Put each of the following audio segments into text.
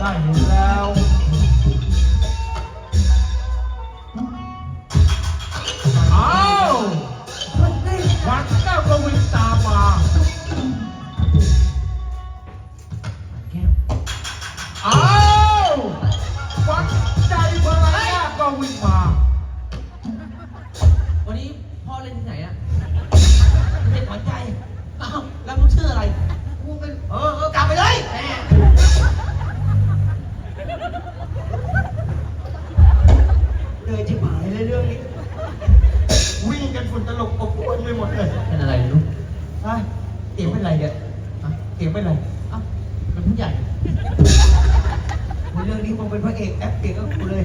ได้เห็นแล้ว เอาวัด เลยที่หายเลยเรื่องนี้ วิ่งกันฝุ่นตลบอบอวนไปหมดเลยเป็นอะไรลูกฮะเสียงเป็นไรเนี่ยฮะเสียงเป็นไรอ้าวเป็นผู้ใหญ่เรื่องนี้คงเป็นพระเอกแอปเก่งก็บกูเลย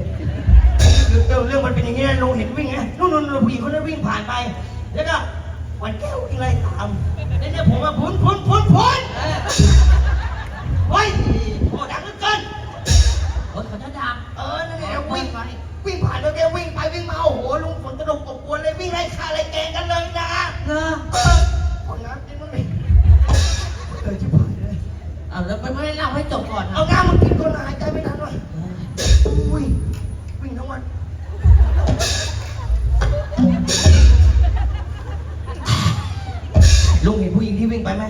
เรื่องเรื่องมันเป็นอย่างเงี้ยลงเห็นวิ่งไงนู่นนู่นผู้หญิงคนนั้นวิ่งผ่านไป แล้วก็วันแก้วอะไรตามแล้วเนี่ยผม วิ่งไปวิ่งมาโอ้โหลุงฝนกระดกอบอวนเลยวิ่งไล่ฆ่าไล่แกล้งกันเลยนะเนอะเออคนน้ำกินมั้งดิเออชิบหายเลยเอาแล้วไม่ไม่เล่าให้จบก่อนนะเอาน้ำมากินคนหายใจไม่ทันวะอุ้ยวิ่งทั้งวันลุงเห็นผู้หญิงที่วิ่งไปไหม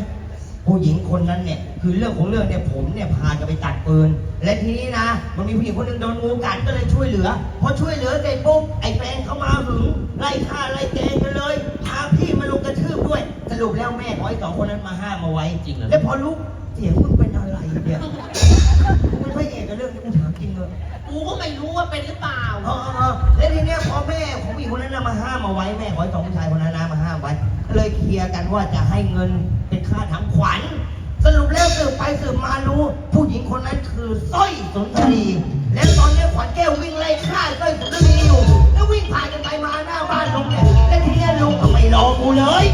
ผู้หญิงคนนั้นเนี่ยคือเรื่องของเรื่องเนี่ยผมเนี่ยพาจะไปตัดปืน และทีนี้นะ มันมีผู้หญิงคนหนึ่งโดนงูกัดก็เลยช่วยเหลือพอช่วยเหลือเสร็จปุ๊บไอ้แฟนเขามาหึงไล่ฆ่าไล่แกล้งกันเลยพาพี่มาลงกระทืบด้วย สรุปแล้วแม่ของไอ้สองคนนั้นมาห้ามเอาไว้จริงเหรอ แล้วพอรู้เสียงมึงเป็นอะไรเนี่ยมึงเป็นพระเอกกับเรื่องนี้มึงถามจริงเลย กูก็ไม่รู้ว่าเป็นหรือเปล่า เออเออแล้วทีเนี้ยพอแม่ของผู้หญิงคนนั้นนะมาห้ามเอาไว้แม่ของไอ้สองผู้ชายคนนั้น ลียร์กันว่าจะให้เงินเป็นค่าทำขวัญ สรุปแล้วสืบไปสืบมารู้ ผู้หญิงคนนั้นคือสร้อยสนทรี และตอนนี้ขวัญแก้ววิ่งไล่ฆ่าสร้อยสนทรีอยู่ แล้ววิ่งผ่านกันไปมาหน้าบ้านลุงเนี่ยและทีนี้ลุงก็ไม่รอกูเลย